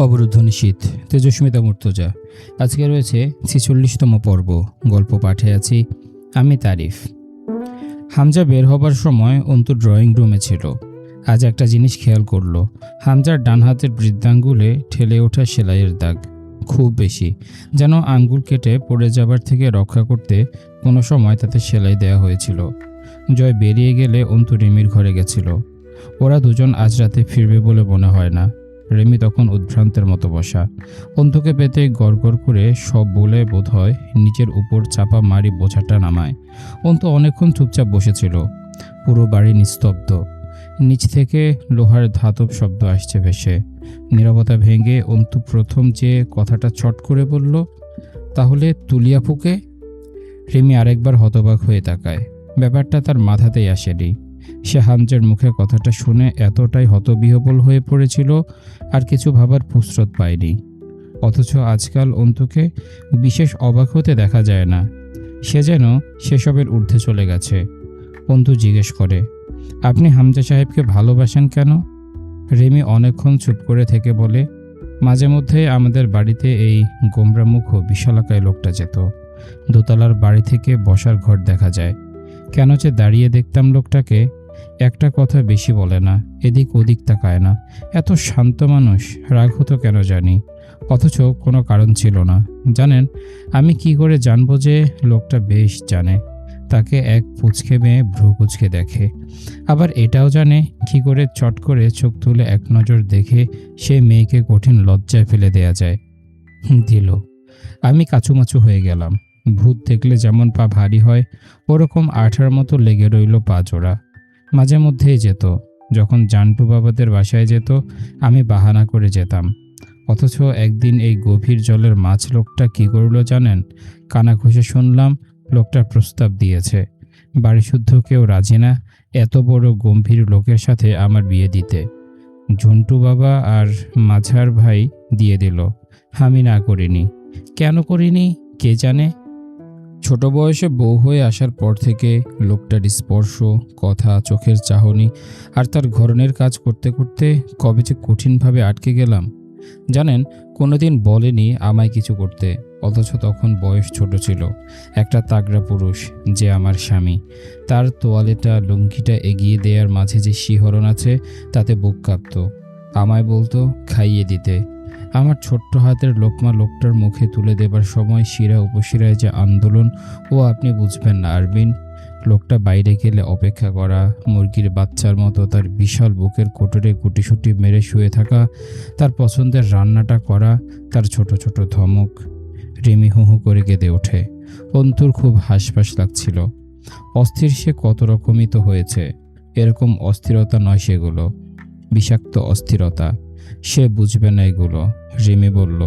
অবরুদ্ধ নিশীত তেজস্মিতা মূর্তজা, আজকে রয়েছে ছেচল্লিশতম পর্ব। গল্প পাঠে আছি আমি তারিফ। হামজা বের হবার সময় অন্তু ড্রয়িং রুমে ছিল। আজ একটা জিনিস খেয়াল করল। হামজার ডান হাতের বৃদ্ধাঙ্গুলে ঠেলে ওঠা সেলাইয়ের দাগ খুব বেশি, যেন আঙ্গুল কেটে পড়ে যাবার থেকে রক্ষা করতে কোনো সময় তাতে সেলাই দেওয়া হয়েছিল। জয় বেরিয়ে গেলে অন্তু রিমির ঘরে গেছিল। ওরা দুজন আজ রাতে ফিরবে বলে মনে হয় না। রেমি তখন উদ্ভ্রান্তের মতো বসা। অন্তুকে পেতে গড়গড় করে সব বলে বোধ হয় নিচের উপর চাপা মারি বোঝাটা নামায়। অন্ত অনেকক্ষণ চুপচাপ বসেছিল। পুরো বাড়ি নিস্তব্ধ। নিচ থেকে লোহার ধাতব শব্দ আসছে ভেসে। নীরবতা ভেঙে অন্তু প্রথম যে কথাটা চট করে বলল, তাহলে তুলিয়া ফুকে? রেমি আরেকবার হতবাক হয়ে তাকায়। ব্যাপারটা তার মাথাতেই আসেনি। সে হামজের মুখে কথাটা শুনে এতটাই হতবিহবল হয়ে পড়েছিল, আর কিছু ভাবার ফুসরত পায়নি। অথচ আজকাল অন্তুকে বিশেষ অবাক হতে দেখা যায় না। সে যেন সেসবের ঊর্ধ্বে চলে গেছে। অন্তু জিজ্ঞেস করে, আপনি হামজা সাহেবকে ভালোবাসেন কেন? রেমি অনেকক্ষণ চুপ করে থেকে বলে, মাঝে মধ্যে আমাদের বাড়িতে এই গোমরামুখ বিশালাকায় লোকটা যেত। দোতলার বাড়ি থেকে বসার ঘর দেখা যায়। কেন যে দাঁড়িয়ে দেখতাম লোকটাকে একটা কথা বেশি বলে না, এদিক ওদিক তাকায় না। এত শান্ত মানুষ, রাগ হতো কেন জানি? অথচ কোনো কারণ ছিল না। জানেন, আমি কি করে জানব যে লোকটা বেশ জানে। তাকে এক পুচকে মেয়ে ভ্রু কুচকে দেখে। আবার এটাও জানে, কি করে চট করে চোখ তুলে এক নজর দেখে সে মেয়েকে কঠিন লজ্জায় ফেলে দেয়া যায়। দিল, আমি কাচুমাচু হয়ে গেলাম। ভূত দেখলে যেমন পা ভারী হয়, ওরকম আঠার মতো লেগে রইল পা জোড়া। মাঝে মধ্যেই যেত। যখন জান্টু বাবাদের বাসায় যেত, আমি বাহানা করে যেতাম। অথচ একদিন এই গভীর জলের মাছ লোকটা কি করল জানেন? কানা ঘষে শুনলাম লোকটা প্রস্তাব দিয়েছে। বাড়ি শুদ্ধ কেউ রাজি না, এত বড় গম্ভীর লোকের সাথে আমার বিয়ে দিতে। ঝন্টু বাবা আর মাঝার ভাই দিয়ে দিল। আমি না করিনি। কেন করিনি? কে জানে? ছোট বয়সে বউ হয়ে আসার পর থেকে লোকটার স্পর্শ, কথা, চোখের চাহনি আর তার ঘরনের কাজ করতে করতে কবে যে কঠিনভাবে আটকে গেলাম, জানেন, কোনোদিন বলেনি আমায় কিছু করতে, অথচ তখন বয়স ছোট ছিল। একটা তাগড়া পুরুষ, যে আমার স্বামী। তার তোয়ালেটা, লুঙ্গিটা এগিয়ে দেওয়ার মাঝে যে শিহরণ আছে, তাতে বুক কাঁপত। আমায় বলতো, খাইয়ে দিতে। আমার ছোট্ট হাতের লোকমা লোকটার মুখে তুলে দেবার সময় শিরা উপশিরায় যে আন্দোলন, ও আপনি বুঝবেন না, আরবিন। লোকটা বাইরে গেলে অপেক্ষা করা, মুরগির বাচ্চার মতো তার বিশাল বুকের কোটরে গুটিসুটি মেরে শুয়ে থাকা, তার পছন্দের রান্নাটা করা, তার ছোট ছোট ধমক। রিমি হু হু করে কেঁদে ওঠে। অন্তুর খুব হাসপাস লাগছিল। অস্থির সে কত রকমই তো হয়েছে। এরকম অস্থিরতা নয় সেগুলো। বিষাক্ত অস্থিরতা। সে বুঝবে না এগুলো। রিমি বলল,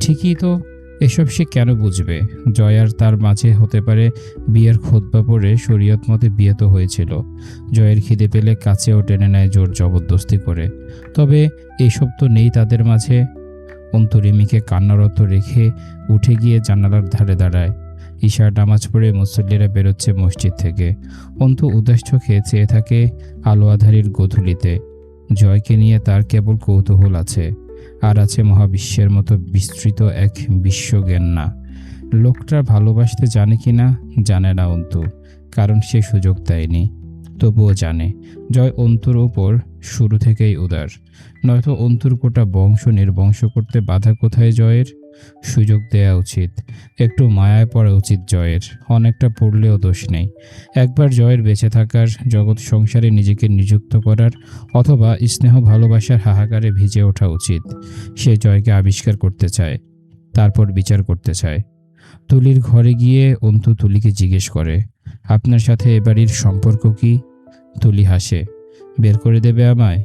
ঠিকই তো, এসব সে কেন বুঝবে? জয়ার তার মাঝে হতে পারে বিয়ের খোদবা পরে শরীয়ত মতে বিয়ে তো হয়েছিল। জয়ের খিদে পেলে কাছেও টেনে নেয় জোর জবরদস্তি করে। তবে এসব তো নেই তাদের মাঝে। অন্তরিমিকে কান্নারত রেখে উঠে গিয়ে জানালার ধারে দাঁড়ায়। ঈশার নামাজ পড়ে মুসল্লিরা বেরোচ্ছে মসজিদ থেকে। অন্তু উদাস চোখে চেয়ে থাকে আলো আধারির গোধূলিতে। জয়কে নিয়ে তার কেবল কৌতূহল আছে, আর আছে মহাবিশ্বের মতো বিস্তৃত এক বিশ্বজ্ঞান না লোকটা ভালোবাসতে জানে কি না জানে না অন্তু, কারণ সে সুযোগ দেয়নি। তবুও জানে, জয় অন্তুর ওপর শুরু থেকেই উদার। নয়তো অন্তুর গোটা বংশ নির্বংশ করতে বাধা কোথায় জয়ের? সুযোগ দেয়া উচিত। একটু মায়ায় পড়া উচিত জয়ের। অনেকটা পড়লেও দোষ নেই। একবার জয়ের বেঁচে থাকার, জগৎ সংসারে নিজেকে নিযুক্ত করার অথবা স্নেহ ভালোবাসার হাহাকারে ভিজে ওঠা উচিত। সে জয়কে আবিষ্কার করতে চায়, তারপর বিচার করতে চায়। তুলির ঘরে গিয়ে অন্তু তুলিকে জিজ্ঞেস করে, আপনার সাথে এ বাড়ির সম্পর্ক কি? তুলি হাসে, বের করে দেবে আমায়?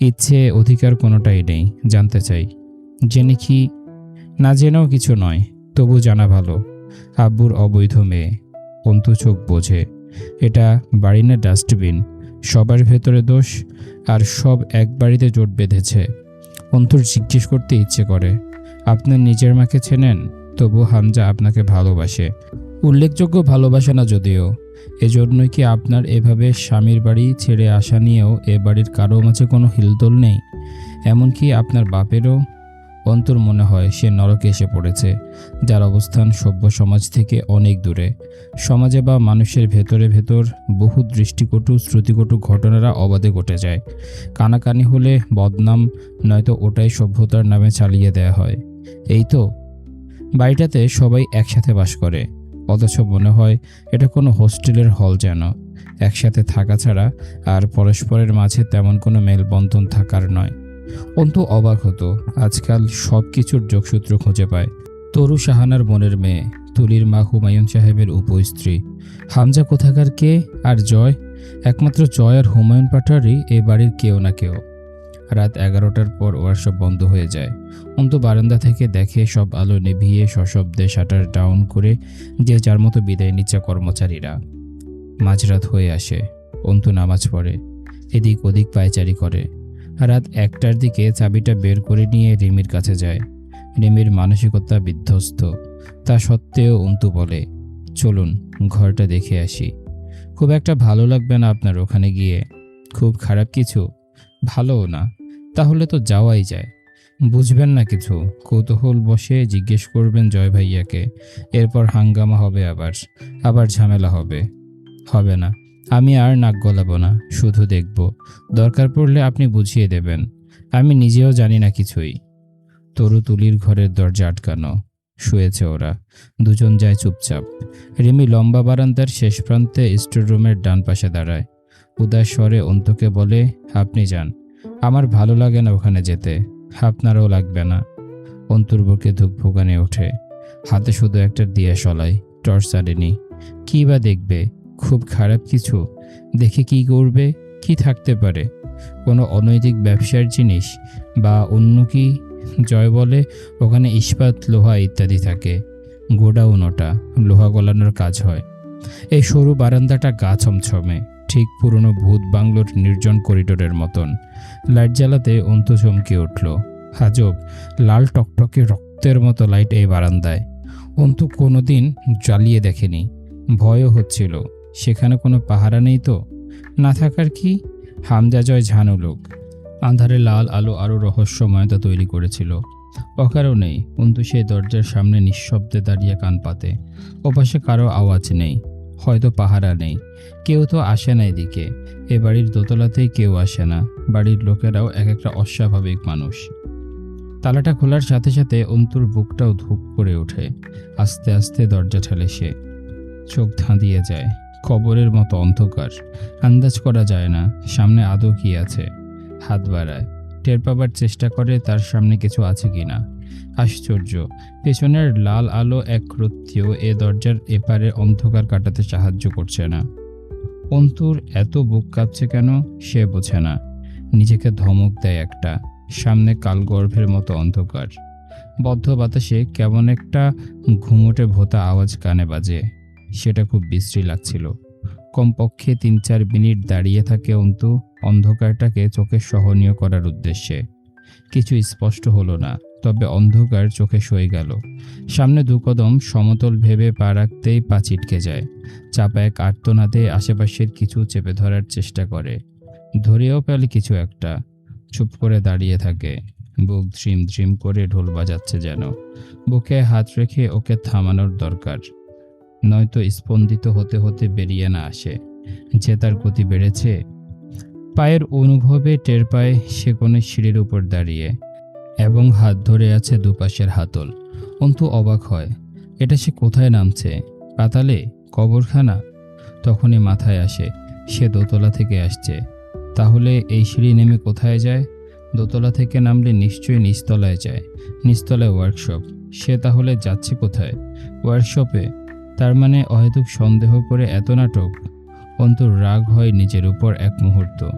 ইচ্ছে, অধিকার কোনোটাই নেই, জানতে চাই। জেনে কি না জেনেও কিছু নয়, তবু জানা ভালো। আব্বুর অবৈধ মেয়ে। অন্তু চোখ বোঝে। এটা বাড়ি না ডাস্টবিন, সবার ভেতরে দোষ, আর সব এক বাড়িতে জোট বেঁধেছে। অন্তুর জিজ্ঞেস করতে ইচ্ছে করে, আপনার নিজের মাকে চেনেন? তবু হামজা আপনাকে ভালোবাসে। উল্লেখযোগ্য ভালোবাসে না যদিও। এজন্যই কি আপনার এভাবে স্বামীর বাড়ি ছেড়ে আসা নিয়েও এ বাড়ির কারও মাঝে কোনো হিলদোল নেই? এমনকি আপনার বাপেরও অন্তর মনে হয় সে নরকে এসে পড়েছে, যার অবস্থান সভ্য সমাজ থেকে অনেক দূরে। সমাজে বা মানুষের ভেতরে ভেতর বহু দৃষ্টিকটু, শ্রুতিকটু ঘটনারা অবাধে ঘটে যায়। কানাকানি হলে বদনাম, নয়তো ওটাই সভ্যতার নামে চালিয়ে দেয়া হয়। এই তো, বাড়িটাতে সবাই একসাথে বাস করে। অথচ মনে হয় এটা কোনো হোস্টেলের হল যেন। একসাথে থাকা ছাড়া আর পরস্পরের মাঝে তেমন কোনো মেলবন্ধন থাকার নয়। অন্তু অবাক হতো, আজকাল সব কিছুর যোগসূত্র খুঁজে পায়। তরু সাহানার বোনের মেয়ে, তুলির মা হুমায়ুন সাহেবের উপস্ত্রী হামজা কোথাকার কে আর জয়? একমাত্র জয় আর হুমায়ুন পাঠারই এ বাড়ির কেউ না কেউ। রাত এগারোটার পর ওয়ার্কশপ বন্ধ হয়ে যায়। অন্ত বারান্দা থেকে দেখে সব আলো নিভিয়ে সশব্দে শাটার ডাউন করে যে যার মতো বিদায় নিচ্ছে কর্মচারীরা। মাঝরাত হয়ে আসে, অন্তু নামাজ পড়ে, এদিক ওদিক পায়চারি করে। রাত একটার দিকে চাবিটা বের করে নিয়ে রিমির কাছে যায়। রিমির মানসিকতা বিধ্বস্ত। তা সত্ত্বেও অন্তু বলে, চলুন, ঘরটা দেখে আসি। খুব একটা ভালো লাগবে না আপনার ওখানে গিয়ে। খুব খারাপ কিছু? ভালোও না। তাহলে তো যাওয়াই যায়। বুঝবেন না কিছু। কৌতূহল বসে জিজ্ঞেস করবেন জয় ভাইয়াকে। এরপর হাঙ্গামা হবে আবার। আবার ঝামেলা হবে। হবে না। আমি আর নাক গলাবো না, শুধু দেখব। দরকার পড়লে আপনি বুঝিয়ে দেবেন। আমি নিজেও জানি না কিছুই। তরু তুলির ঘরের দরজা আটকানো। শুয়েছে ওরা। দুজন যায় চুপচাপ। রিমি লম্বা বারান্দার শেষ প্রান্তে স্টোররুমের ডান পাশে দাঁড়ায়। উদাস স্বরে অন্তকে বলে, আপনি যান। আমার ভালো লাগে না ওখানে যেতে। আপনারও লাগবে না। অন্তর বুকে ধূপ ভোগানে ওঠে। হাতে শুধু একটা দিয়ে সলাই, টর্চ আনেনি। কী বা দেখবে? খুব খারাপ কিছু। দেখে কি করবে? কি থাকতে পারে? কোনো অনৈতিক ব্যবসার জিনিস বা অন্য কি জয় বলে? ওখানে ইস্পাত, লোহা ইত্যাদি থাকে। গোডাউন ওটা, লোহা গলানোর কাজ হয়। এই সরু বারান্দাটা গা ছমছমে, ঠিক পুরনো ভূত বাংলোর নির্জন করিডোরের মতন। লাইট জ্বালাতে অন্ত চমকে উঠল। হাজব, লাল টকটকে রক্তের মতো লাইট এই বারান্দায়। অন্তু কোনোদিন জ্বালিয়ে দেখেনি। ভয়ও হচ্ছিল। সেখানে কোনো পাহারা নেই তো? না থাকার কি? হামজা জয় ঝানু লোক। আন্ধারে লাল আলো আরও রহস্যময়তা তৈরি করেছিল। অকারণেই অন্তু সেই দরজার সামনে নিঃশব্দে দাঁড়িয়ে কান পাতে। ওপাশে কারও আওয়াজ নেই, হয়তো পাহারা নেই। কেউ তো আসে না এদিকে। এ বাড়ির দোতলাতেই কেউ আসে না। বাড়ির লোকেরাও এক একটা অস্বাভাবিক মানুষ। তালাটা খোলার সাথে সাথে অন্তুর বুকটাও ধূপ করে ওঠে। আস্তে আস্তে দরজা ঠেলে সে। চোখ ধাঁধিয়ে যায়। কবরের মতো অন্ধকার। আন্দাজ করা যায় না, সামনে আদৌ কি আছে। হাত বাড়ায়। টের পাবার চেষ্টা করে তার সামনে কিছু আছে কি না। আশ্চর্য, পেছনের লাল আলো এক রত্তিও এ দরজার এপারে অন্ধকার কাটাতে সাহায্য করছে না। অন্তুর এত বুক কাঁপছে কেন, সে বোঝে না। নিজেকে ধমক দেয় একটা, সামনে কালগর্ভের মতো অন্ধকার। বদ্ধ বাতাসে কেমন একটা ঘুমোটে ভোতা আওয়াজ কানে বাজে। সেটা খুব বিশ্রী লাগছিল। কমপক্ষে তিন চার মিনিট দাঁড়িয়ে থাকে অন্তু অন্ধকারটাকে চোখে সহনীয় করার উদ্দেশ্যে। কিছু স্পষ্ট হলো না, তবে অন্ধকার চোখে সয়ে গেল। সামনে দু কদম সমতল ভেবে পা রাখতেই পা চিটকে যায়। চাপা এক আর্তনাদে আশেপাশের কিছু চেপে ধরার চেষ্টা করে। ধরেও পেলে কিছু একটা। চুপ করে দাঁড়িয়ে থাকে। বুক ধ্রিম ধ্রিম করে ঢোল বাজাচ্ছে যেন। বুকে হাত রেখে ওকে থামানোর দরকার। নয়তো স্পন্দিত হতে হতে বেরিয়ে না আসে। যে তার গতি বেড়েছে, পায়ের অনুভবে টের পায় সে কোনো সিঁড়ির উপর দাঁড়িয়ে এবং হাত ধরে আছে দুপাশের হাতল। অন্তু অবাক হয়, এটা সে কোথায় নামছে? পাতালে? কবরখানা? তখনই মাথায় আসে, সে দোতলা থেকে আসছে। তাহলে এই সিঁড়ি নেমে কোথায় যায়? দোতলা থেকে নামলে নিশ্চয়ই নিচতলায় যায়। নিচতলায় ওয়ার্কশপ সে তাহলে যাচ্ছে কোথায়? ওয়ার্কশপে তার মানে অহেতুক সন্দেহ করে এত নাটক? অন্তর রাগ হয় নিজের উপর এক মুহূর্ত।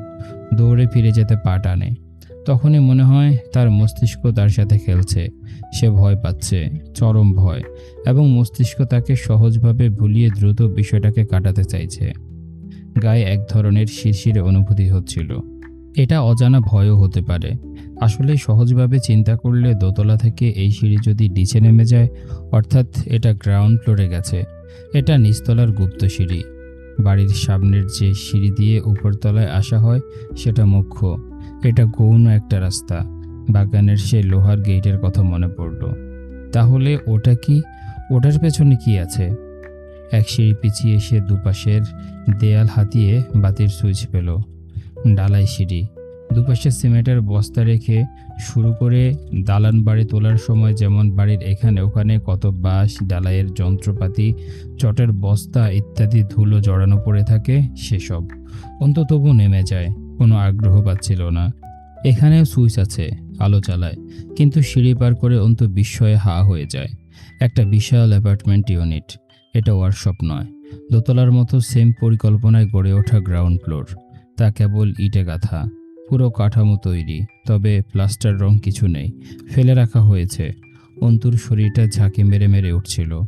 দৌড়ে ফিরে যেতে পা টানে। তখনই মনে হয় তার মস্তিষ্ক তার সাথে খেলছে। সে ভয় পাচ্ছে, চরম ভয়, এবং মস্তিষ্ক তাকে সহজভাবে ভুলিয়ে দ্রুত বিষয়টাকে কাটাতে চাইছে। গায়ে এক ধরনের শিরশিরে অনুভূতি হচ্ছিল। এটা অজানা ভয়ও হতে পারে। আসলে সহজভাবে চিন্তা করলে দোতলা থেকে এই সিঁড়ি যদি নিচে নেমে যায়, অর্থাৎ এটা গ্রাউন্ড ফ্লোরে গেছে, এটা নিচতলার গুপ্ত সিঁড়ি। বাড়ির সামনের যে সিঁড়ি দিয়ে উপরতলায় আসা হয়, সেটা মুখ্য। এটা গৌণ একটা রাস্তা। বাগানের সেই লোহার গেটের কথা মনে পড়ল। তাহলে ওটা কি? ওটার পেছনে কি আছে? এক সিঁড়ি পিছিয়ে সে দুপাশের দেয়াল হাতিয়ে বাতির সুইচ পেল। ডালাই সিঁড়ি। দুপাশে সিমেন্টের বস্তা রেখে শুরু করে দালান বাড়ি তোলার সময় যেমন বাড়ির এখানে ওখানে কত বাঁশ, ডালাইয়ের যন্ত্রপাতি, চটের বস্তা ইত্যাদি ধুলো জড়ানো পড়ে থাকে, সেসব। অন্ত তবু নেমে যায়, কোনো আগ্রহ পাচ্ছিল না। এখানেও সুইচ আছে, আলো চালায় কিন্তু সিঁড়ি পার করে অন্ত বিস্ময়ে হা হয়ে যায়। একটা বিশাল অ্যাপার্টমেন্ট ইউনিট, এটা ওয়ার্কশপ নয়, দোতলার মতো সেম পরিকল্পনায় গড়ে ওঠা গ্রাউন্ড ফ্লোর। তা কেবল ইটে গাঁথা, পুরো কাঠামো তৈরি, তবে প্লাস্টার রং কিছু নেই, ফেলে রাখা হয়েছে। অন্তুর শরীরটা ঝাঁকে মেরে মেরে উঠছিল।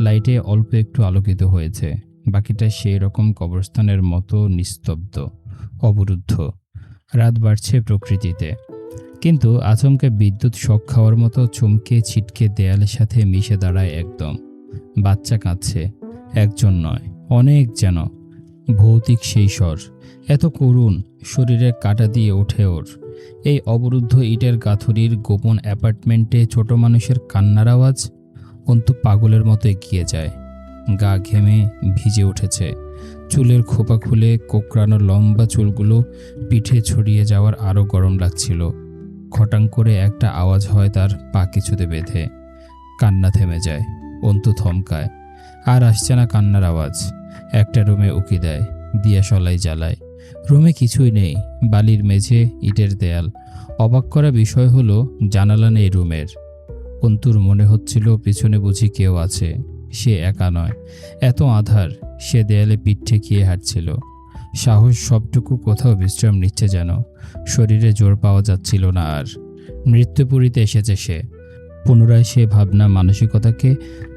লাইটে অল্প একটু আলোকিত হয়েছে, বাকিটা সেই রকম কবরস্থানের মতো নিস্তব্ধ, অবরুদ্ধ। রাত বাড়ছে প্রকৃতিতে। কিন্তু আচমকা বিদ্যুৎ শক খাওয়ার মতো চমকে ছিটকে দেয়ালের সাথে মিশে দাঁড়ায় একদম। বাচ্চা কাঁদছে, একজন নয়, অনেক যেন। ভৌতিক সেই স্বর এত করুণ, শরীরে কাটা দিয়ে ওঠে ওর। এই অবরুদ্ধ ইটের গাথুরির গোপন অ্যাপার্টমেন্টে ছোট মানুষের কান্নার আওয়াজ অন্তু পাগলের মতো এগিয়ে যায়। গা ঘেমে ভিজে উঠেছে। চুলের খোপা খুলে কোকড়ানো লম্বা চুলগুলো পিঠে ছড়িয়ে যাওয়ার আরও গরম লাগছিল। খটাং করে একটা আওয়াজ হয় তার পা কিছুতে বেঁধে। কান্না থেমে যায়। অন্তু থমকায়। আর আসছে না কান্নার আওয়াজ। একটা রুমে উকি দেয়, দিয়া সলাই জ্বালায়। রুমে কিছুই নেই, বালির মেঝে, ইটের দেয়াল। অবাক করা বিষয় হলো, জানালা নেই রুমের। অন্তুর মনে হচ্ছিল, পিছনে বুঝি কেউ আছে। সে একা নয়, এত আধার, সে দেয়ালে পিঠ ঠেকিয়ে হাঁটছিল। সাহস সবটুকু কোথাও বিশ্রাম নিচ্ছে যেন। শরীরে জোর পাওয়া যাচ্ছিল না আর। মৃত্যুপুরীতে এসেছে সে। পুনরায় সে ভাবনা মানসিকতাকে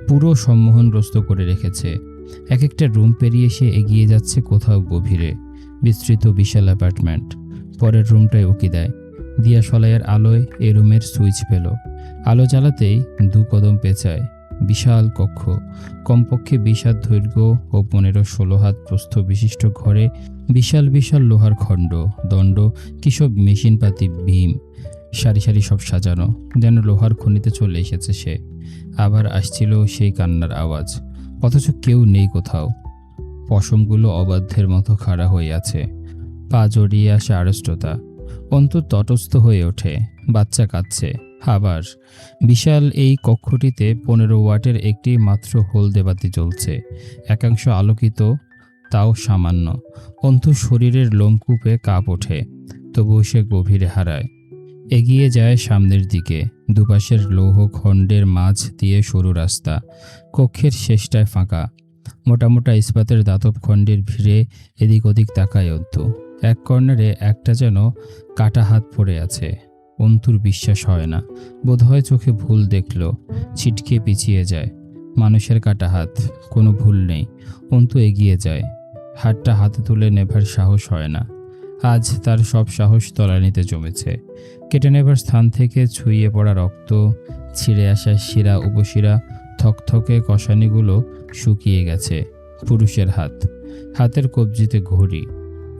পুরো সম্মোহনগ্রস্ত করে রেখেছে। এক একটা রুম পেরিয়ে সে এগিয়ে যাচ্ছে কোথাও গভীরে। বিস্তৃত বিশাল অ্যাপার্টমেন্ট। পরের রুমটায় উকি দেয়। দিয়া সলাইয়ের আলোয় এ রুমের সুইচ পেল। আলো জ্বালাতেই দু কদম পেঁচায়। বিশাল কক্ষ। কমপক্ষে বিশ হাত দৈর্ঘ্য ও পনেরো ষোলো হাত প্রস্থ বিশিষ্ট ঘরে বিশাল বিশাল লোহার খণ্ড, দণ্ড, কিসব মেশিনপাতি, ভীম, সারি সারি সব সাজানো, যেন লোহার খনিতে চলে এসেছে সে। আবার আসছিল সেই কান্নার আওয়াজ। অথচ কেউ নেই কোথাও। পশমগুলো অবাধ্যের মতো খাড়া হয়ে আছে। পা জড়িয়ে আসে আড়ষ্টতা। অন্তর তটস্থ হয়ে ওঠে। বাচ্চা কাঁদছে। আবার বিশাল এই কক্ষটিতে পনেরো ওয়াটের একটি মাত্র হলদে বাতি জ্বলছে। একাংশ আলোকিত, তাও সামান্য। অন্তু শরীরের লোমকূপে কাপ ওঠে। তবুও সে গভীরে হারায়। এগিয়ে যায় সামনের দিকে। দুপাশের লৌহ খণ্ডের মাঝ দিয়ে সরু রাস্তা। কক্ষের শেষটায় ফাঁকা। মোটা মোটা ইস্পাতের দাতব খণ্ডের ভিড়ে এদিক ওদিক তাকায় অন্তু। এক কর্নারে একটা যেন কাটা হাত পড়ে আছে। অন্তুর বিশ্বাস হয় না। বোধহয় চোখে ভুল দেখল। ছিটকে পিছিয়ে যায়। মানুষের কাটা হাত। কোনো ভুল নেই। অন্তু এগিয়ে যায়। হাতটা হাতে তুলে নেভার সাহস হয় না। আজ তার সব সাহস তলানিতে জমেছে। কেটে নেবার স্থান থেকে ছুঁয়ে পড়া রক্ত ছিঁড়ে আসা শিরা উপশিরা থকথকে কষানিগুলো শুকিয়ে গেছে পুরুষের হাত। হাতের কবজিতে ঘড়ি,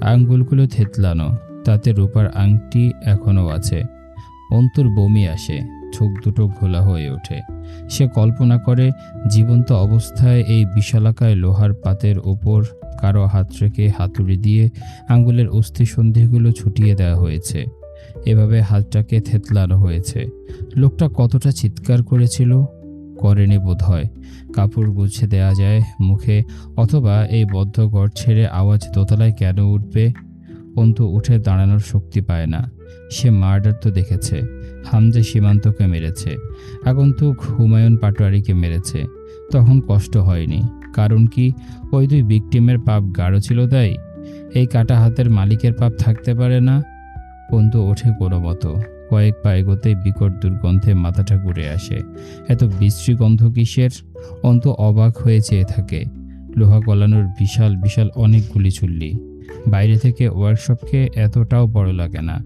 আঙ্গুলগুলো থেতলানো, তাতে রূপার আংটি এখনও আছে। অন্তর বমি আসে, চোখ দুটো ঘোলা হয়ে ওঠে। সে কল্পনা করে, জীবন্ত অবস্থায় এই বিশালাকায় লোহার পাতের ওপর কারও হাত রেখে হাতুড়ি দিয়ে আঙ্গুলের অস্থিসন্ধিগুলো ছুটিয়ে দেওয়া হয়েছে। এভাবে হাতটাকে থেতলানো হয়েছে। লোকটা কতটা চিৎকার করেছিল করেনি বোধ হয় কাপড় গুছে দেয়া যায় মুখে, অথবা এই বদ্ধ ঘর ছেড়ে আওয়াজ দোতলায় কেন উঠবে? অন্তু উঠে দাঁড়ানোর শক্তি পায় না। সে মার্ডার তো দেখেছে। হামজা সীমান্তকে মেরেছে। আগন্তুক হুমায়ুন পাটোয়ারিকে মেরেছে। তখন কষ্ট হয়নি। কারণ কি? ওই দুই বিকটিমের পাপ গাঢ় ছিল তাই? এই কাটা হাতের মালিকের পাপ থাকতে পারে না? অন্তু ওঠে কোনো মতো। কয়েক পা এগোতে বিকট দুর্গন্ধে মাথাটা ঘুরে আসে। এত বিশ্রী গন্ধ কিসের? অন্ত অবাক হয়ে চেয়ে থাকে। লোহা গলানোর বিশাল বিশাল অনেকগুলি চুল্লি। বাইরে থেকে ওয়ার্কশপকে এতটাও বড় লাগে না,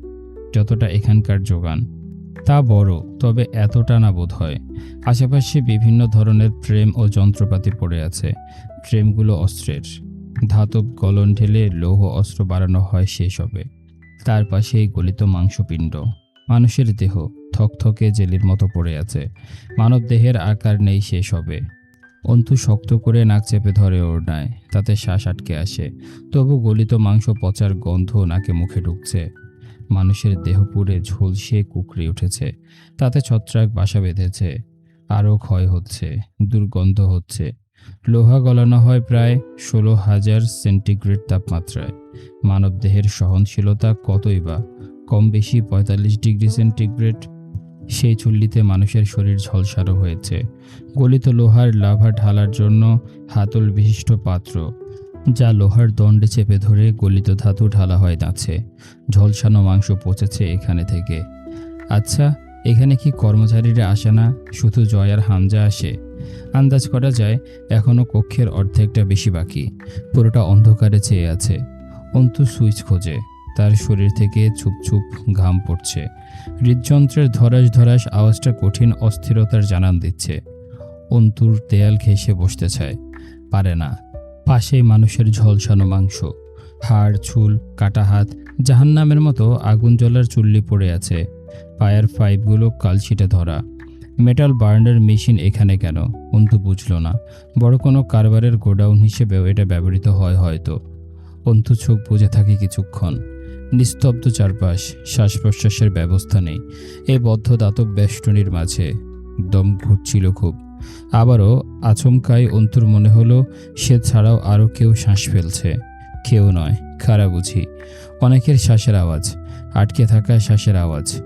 যতটা এখানকার যোগান। তা বড়, তবে এতটা না বোধ হয়। আশেপাশে বিভিন্ন ধরনের ট্রেম ও যন্ত্রপাতি পড়ে আছে। ট্রেমগুলো অস্ত্রের। ধাতব গলন ঢেলে লৌহ অস্ত্র বাড়ানো হয় সেসবে। তার পাশেই গলিত মাংসপিণ্ড। মানুষের দেহ থকথকে জেলির মতো পড়ে আছে। মানব দেহের আকার নেই শেষ হবে। অন্তু শক্ত করে নাক চেপে ধরে ওড়নায়। তাতে শ্বাস আটকে আসে। তবু গলিত মাংস পচার গন্ধ নাকে মুখে ঢুকছে। মানুষের দেহ পুড়ে ঝলসে কুকড়ে উঠেছে। তাতে ছত্রাক বাসা বেঁধেছে। আরও ক্ষয় হচ্ছে, দুর্গন্ধ হচ্ছে। লোহা গলানো হয় প্রায় ষোলো হাজার সেন্টিগ্রেড তাপমাত্রায়। মানবদেহের সহনশীলতা কতই বা? কম বেশি পঁয়তাল্লিশ ডিগ্রি সেন্টিগ্রেড? সেই চুল্লিতে মানুষের শরীর ঝলসারো হয়েছে। গলিত লোহার লাভা ঢালার জন্য হাতল বিশিষ্ট পাত্র, যা লোহার দণ্ডে চেপে ধরে গলিত ধাতু ঢালা হয় দাঁছে ঝলসানো মাংস পচেছে এখানে থেকে। আচ্ছা এখানে কি কর্মচারীরা আসে না? শুধু জয় আর হামজা আসে? আন্দাজ করা যায় এখনও কক্ষের অর্ধেকটা বেশি বাকি। পুরোটা অন্ধকারে চেয়ে আছে। অন্তু সুইচ খোঁজে। তার শরীর থেকে ছুপ ছুপ ঘাম পড়ছে। হৃদযন্ত্রের ধরাস ধরাস আওয়াজটা কঠিন অস্থিরতার জানান দিচ্ছে। অন্তুর দেয়াল ঘেঁষে বসতে চায়। পারে না। পাশেই মানুষের ঝলসানো মাংস। হাড়, চুল, কাটা হাত, জাহান্নামের মতো আগুন জ্বলার চুল্লি পড়ে আছে। পায়ের পাইপগুলো কালছিটে ধরা। মেটাল বার্নার মেশিন এখানে কেন? অন্তু বুঝল না। বড় কোনো কারবারের গোডাউন হিসেবেও এটা ব্যবহৃত হয় হয়তো। অন্তু চোখ বুঝে থাকে কিছুক্ষণ। নিস্তব্ধ চারপাশ শ্বাস প্রশ্বাসের ব্যবস্থা নেই। এ বদ্ধ দাতব বেষ্টনীর মাঝে দম ঘুরছিল খুব। আবারও আচমকায় অন্তুর মনে হলো, সে ছাড়াও আরও কেউ শ্বাস ফেলছে। কেউ নয়, কারা বুঝি? অনেকের শ্বাসের আওয়াজ, আটকে থাকা শ্বাসের আওয়াজ।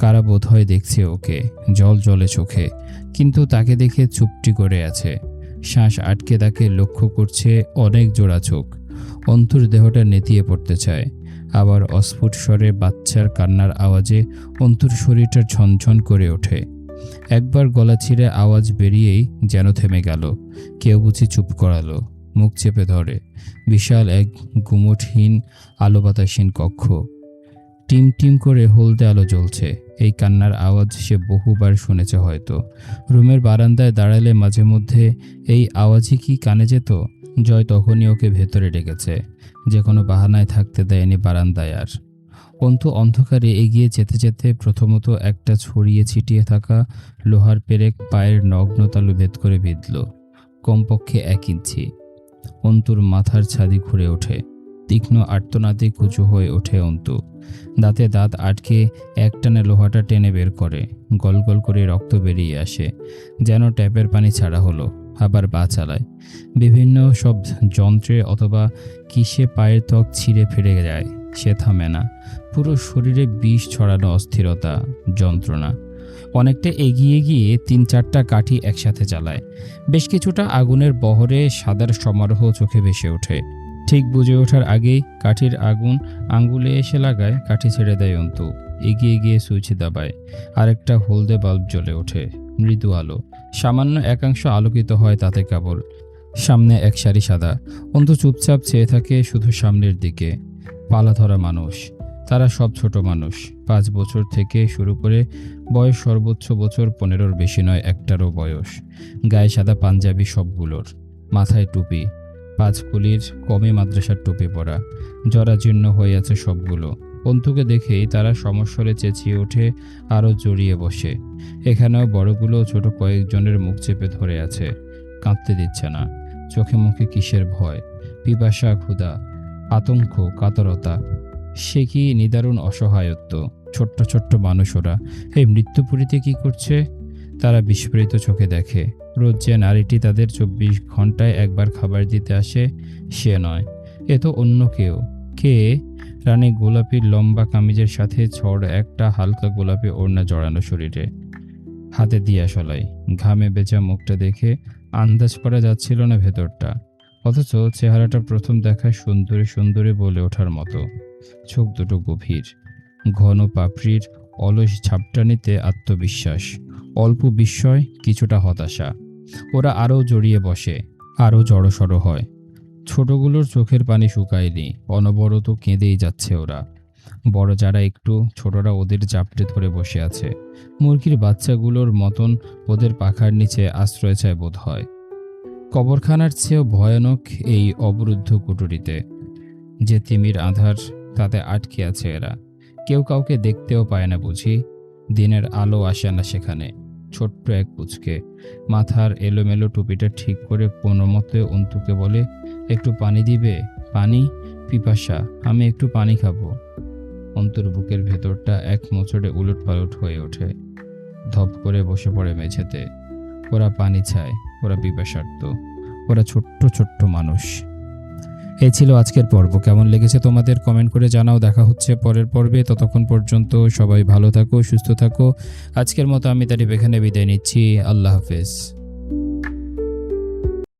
কারা বোধ হয় দেখছে ওকে, জল জলে চোখে, কিন্তু তাকে দেখে চুপটি করে আছে। শ্বাস আটকে তাকে লক্ষ্য করছে অনেক জোড়া চোখ। অন্তুর দেহটা নেতিয়ে পড়তে চায়। আবার অস্ফুট স্বরে বাচ্চার কান্নার আওয়াজে অন্তুর শরীরটা ঝনঝন করে ওঠে। একবার গলা ছিঁড়ে আওয়াজ বেরিয়েই যেন থেমে গেল। কেউ বুঝি চুপ করালো, মুখ চেপে ধরে। বিশাল এক গুমটহীন আলো বাতাসহীন কক্ষ। টিম টিম করে হলদে আলো জ্বলছে। এই কান্নার আওয়াজ সে বহুবার শুনেছে হয়তো। রুমের বারান্দায় দাঁড়ালে মাঝে মধ্যে এই আওয়াজই কি কানে যেত? জয় তখনই ওকে ভেতরে ডেকেছে, যে কোনো বাহানায় থাকতে দেয়নি বারান্দায় আর। অন্তু অন্ধকারে এগিয়ে যেতে যেতে প্রথমত একটা ছড়িয়ে ছিটিয়ে থাকা লোহার পেরেক পায়ের নগ্নতালু ভেদ করে বিঁধল কমপক্ষে এক ইঞ্চি। অন্তুর মাথার ছাদি ঘুরে ওঠে, তীক্ষ্ণ আর্তনাদে কুচু হয়ে ওঠে অন্তু। দাঁতে দাঁত আটকে একটানে লোহাটা টেনে বের করে গল গল করে রক্ত বেরিয়ে আসে, যেন ট্যাপের পানি ছাড়া হলো। আবার পা চালায়। বিভিন্ন সব যন্ত্রে অথবা কিসে পায়ের ত্বক ছিঁড়ে ফেড়ে যায়, সে থামে না। পুরো শরীরে বিষ ছড়ানো অস্থিরতা, যন্ত্রণা। অনেকটা এগিয়ে গিয়ে তিন চারটা কাঠি একসাথে চালায়। বেশ কিছুটা আগুনের বহরে সাদার সমারোহ চোখে ভেসে ওঠে। ঠিক বুঝে ওঠার আগেই কাঠির আগুন আঙ্গুলে এসে লাগায়, কাঠি ছেড়ে দেয় অন্তু। এগিয়ে গিয়ে সুইচ দাবায়। আরেকটা হলদে বাল্ব জ্বলে ওঠে। মৃদু আলো। সামান্য একাংশ আলোকিত হয় তাতে কেবল। সামনে এক সারি সাদা। অন্তু চুপচাপ চেয়ে থাকে শুধু সামনের দিকে। পালা ধরা মানুষ। তারা সব ছোট মানুষ। পাঁচ বছর থেকে শুরু করে বয়স সর্বোচ্চ বছর পনেরোর বেশি নয়, একটারও বয়স। গায়ে সাদা পাঞ্জাবি সবগুলোর। মাথায় টুপি। পাঁচ কুলির কমে মাদ্রাসার টুপি পরা। জরাজীর্ণ হয়ে আছে সবগুলো। অন্তুকে দেখেই তারা সমস্বরে চেঁচিয়ে ওঠে আরও জড়িয়ে বসে। এখানেও বড়গুলো ছোট কয়েকজনের মুখ চেপে ধরে আছে। কাঁদতে দিচ্ছে না। চোখে মুখে কিসের ভয়? পিপাসা, ক্ষুধা, আতঙ্ক, কাতরতা। সে কি নিদারুণ অসহায়ত্ব? ছোট্ট ছোট্ট মানুষ ওরা। এই মৃত্যুপুরীতে কি করছে? তারা বিস্ফোরিত চোখে দেখে। রোজ যে নারীটি তাদের চব্বিশ ঘন্টায় একবার খাবার দিতে আসে, সে নয়। এ তো অন্য কেউ। কে? রানী গোলাপির লম্বা কামিজের সাথে ছড় একটা হালকা গোলাপি ওড়না জড়ানো শরীরে। হাতে দিয়া সলাই, ঘামে বেচা মুখটা দেখে আন্দাজ করা যাচ্ছিল না ভেতরটা, অথচ চেহারাটা প্রথম দেখায় সুন্দরী সুন্দরী বলে ওঠার মতো। চোখ দুটো গভীর, ঘন পাপড়ির অলস ঝাপটানিতে আত্মবিশ্বাস, অল্প বিস্ময়, কিছুটা হতাশা। ওরা আরও জড়িয়ে বসে, আরও জড়সড় হয়। ছোটগুলোর চোখের পানি শুকায়নি অনবরত কেঁদেই যাচ্ছে ওরা। বড় যারা একটু, ছোটরা ওদের জাপটে ধরে বসে আছে। মুরগির বাচ্চাগুলোর মতন ওদের পাখার নিচে আশ্রয় চায় বোধ হয়। কবরখানার চেয়েও ভয়ানক এই অবরুদ্ধ কুটুরিতে। যে তিমির আধার, তাতে আটকে আছে এরা। কেউ কাউকে দেখতেও পায় না বুঝি। দিনের আলো আসে না সেখানে। ছোট্ট এক পুচকে। মাথার এলোমেলো টুপিটা ঠিক করে কোনো মতে অন্তুকে বলে একটু পানি দিবে? পানি? পিপাসা, আমি একটু পানি খাব। অন্তুর বুকের ভেতরটা এক মোচড়ে উলট পালট হয়ে ওঠে। ধপ করে বসে পড়ে মেঝেতে। ওরা পানি চায়, ওরা পিপাসার্ত ওরা ছোট্ট ছোট্ট মানুষ। এ ছিল আজকের পর্ব। কেমন লেগেছে তোমাদের কমেন্ট করে জানাও। দেখা হচ্ছে পরের পর্বে। ততক্ষণ পর্যন্ত সবাই ভালো থাকো, সুস্থ থাকো। আজকের মতো আমি তারিফ এখানে বিদায় নিচ্ছি। আল্লাহ হাফেজ।